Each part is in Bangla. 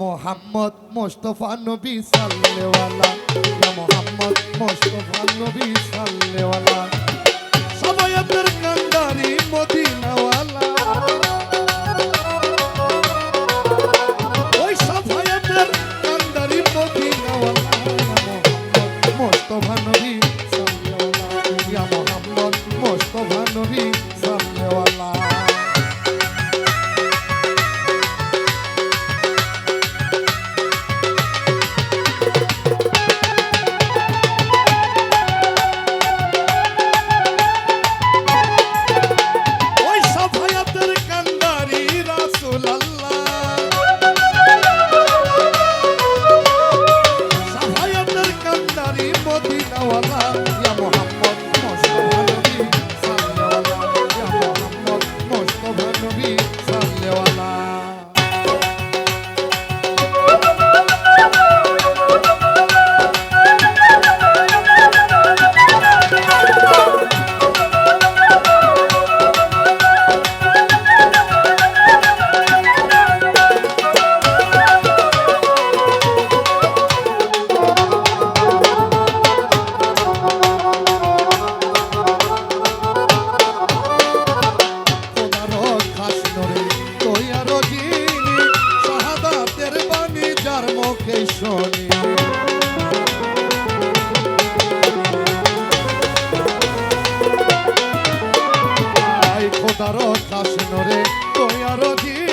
মোহাম্মদ মোস্তফা নবী সাল্লেওয়ালা করে দয়ারো দিয়ে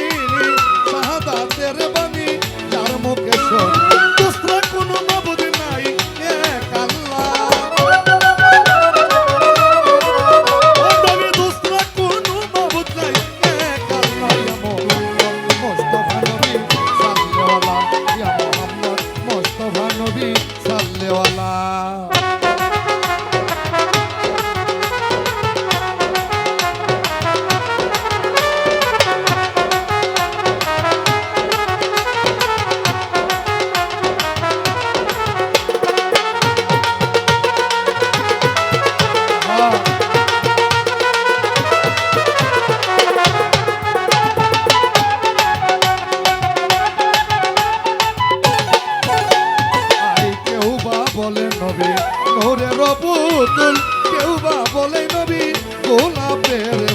সকলে নবীর গোলাপের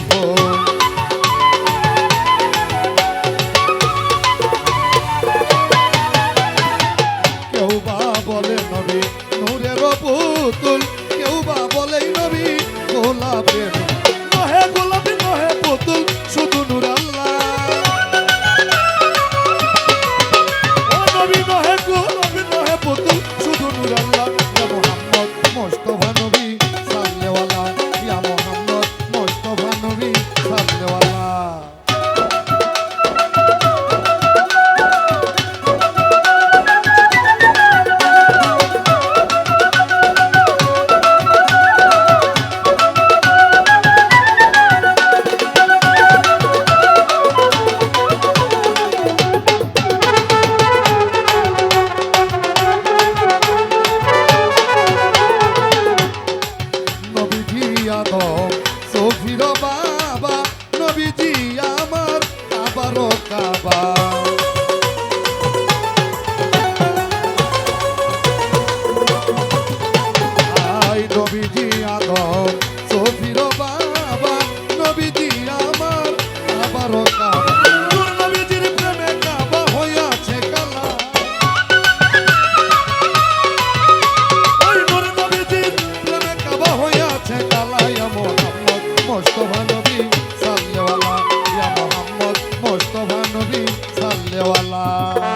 দেওয়ালা।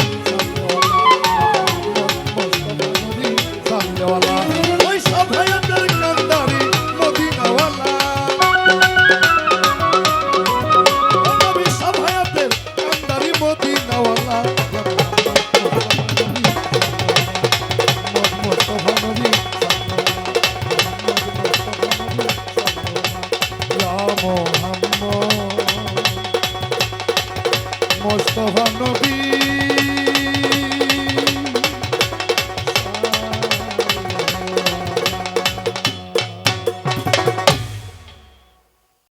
মোস্তফা নবী